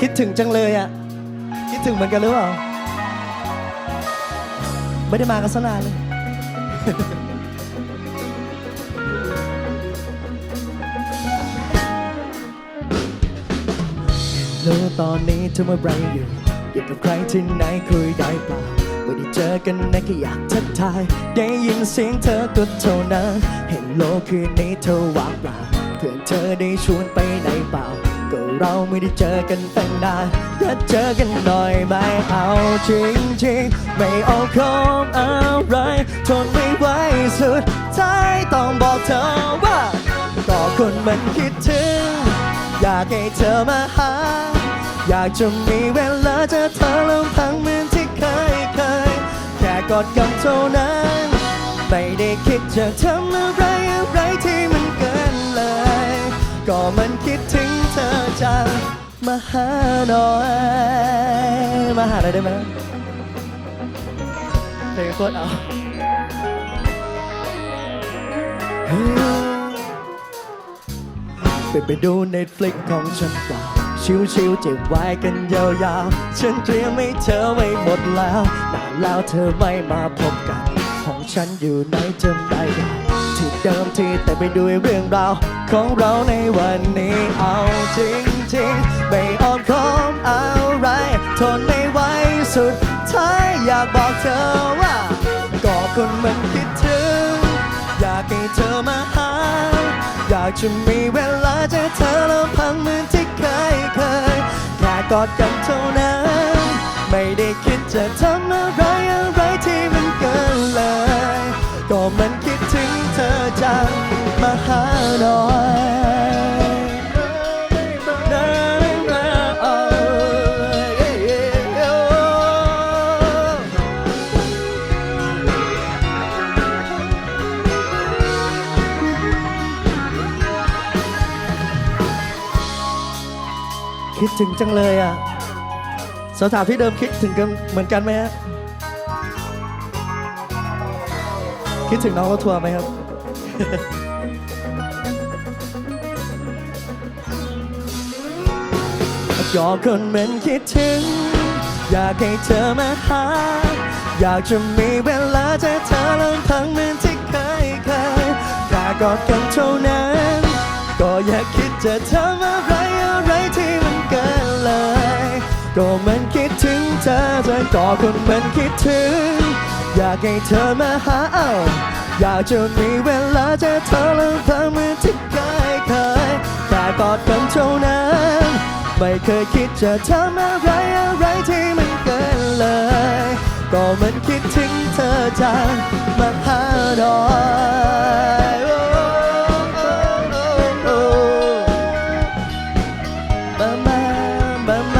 คิดถึงจังเลยอะ คิดถึงเหมือนกันหรือเปล่า ไม่ได้มากันสนานเลย รู้ตอนนี้เธอเมื่อไรอยู่ อยู่กับใครที่ไหนคุยได้เปล่า ไม่ได้เจอกันนะแค่อยากทักทาย ได้ยินเสียงเธอก็เท่านั้น เห็นโลกคืนนี้เธอว่างเปล่า เพื่อนเธอได้ชวนไปไหนเปล่า ก็เราไม่ได้เจอกันตั้งนานอยากเจอกันหน่อยไหมเอาจริงจริงไม่เอาของอะไรทนไม่ไหวสุดท้ายต้องบอกเธอว่าก็คนมันคิดถึง อยากให้เธอมาหา อยากจะมีเวลาเจอ อดกันเท่านั้นไม่ได้คิดจะทำอะไรอะไรที่มันเกินเลย ก็มันคิดถึงเธอจังมาหาหน่อยมาหาหน่อยได้ไหมเพลงโคตรเอาไปไปดู Netflix ของฉันเปล่า ชิวๆเจ็บไว้กันยาวๆ ฉันเตรียมให้เธอไว้หมดแล้ว นานแล้วเธอไม่มาพบกัน ของฉันอยู่ไหนจำได้ที่เดิมที่แต่ไปดูเรื่องราว ของเราในวันนี้เอาจริงๆ ไม่ออมคอมอะไร ทนไม่ไหวสุดท้ายอยากบอกเธอว่าก็คนมันคิดถึง อยากให้เธอมาหา อยากจะมีเวลาเจอเธอแล้วพังเหมือนที่ กอดกันเท่านั้น ไม่ได้คิดจะทำอะไรอะไรที่มันเกินเลย ก็มันคิดถึงเธอจังมาหาหน่อย คิดถึงจังเลยอะสถานที่เดิมคิดถึงกันเหมือนกันไหมฮะคิดถึงน้องรถทัวร์ไหมครับก็คนเหมือนคิดถึง อยากให้เธอมาหา อยากจะมีเวลาเจอเธอลำพังเหมือนที่เคยเคยแค่กอดกันเท่านั้น ก็อยากคิดจะทำอะไร ก็มันคิดถึงเธอเธอก็คนมันคิดถึง อยากให้เธอมาหาเอาอยากจะมีเวลาเจอเธอแล้วเธอเหมือนที่เคยเคยแต่กอดกันเท่านั้น ไม่เคยคิดจะทำอะไรอะไรที่มันเกินเลย ก็มันคิดถึงเธอจังมาหาดอยมามามา